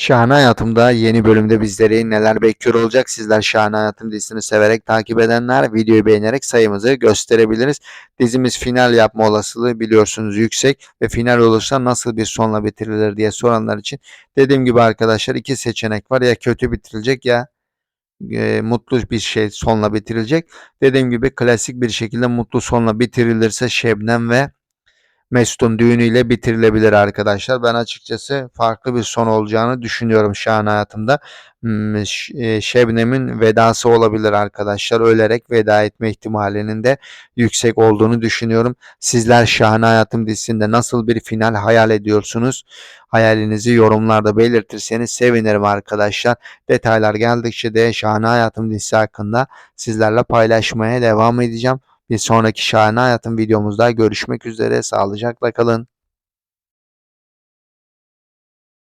Şahane Hayatım'da yeni bölümde bizleri neler bekliyor olacak? Sizler Şahane Hayatım dizisini severek takip edenler videoyu beğenerek sayımızı gösterebiliriz. Dizimiz final yapma olasılığı biliyorsunuz yüksek ve final olursa nasıl bir sonla bitirilir diye soranlar için dediğim gibi arkadaşlar iki seçenek var ya kötü bitirilecek ya e, mutlu bir şey sonla bitirilecek. Dediğim gibi klasik bir şekilde mutlu sonla bitirilirse Şebnem ve Mesut'un düğünüyle bitirilebilir arkadaşlar. Ben açıkçası farklı bir son olacağını düşünüyorum Şahane Hayatım'da. Hmm, e, Şebnem'in vedası olabilir arkadaşlar. Ölerek veda etme ihtimalinin de yüksek olduğunu düşünüyorum. Sizler Şahane Hayatım dizisinde nasıl bir final hayal ediyorsunuz? Hayalinizi yorumlarda belirtirseniz sevinirim arkadaşlar. Detaylar geldikçe de Şahane Hayatım dizisi hakkında sizlerle paylaşmaya devam edeceğim. Bir sonraki Şahane Hayatım videomuzda görüşmek üzere. Sağlıcakla kalın.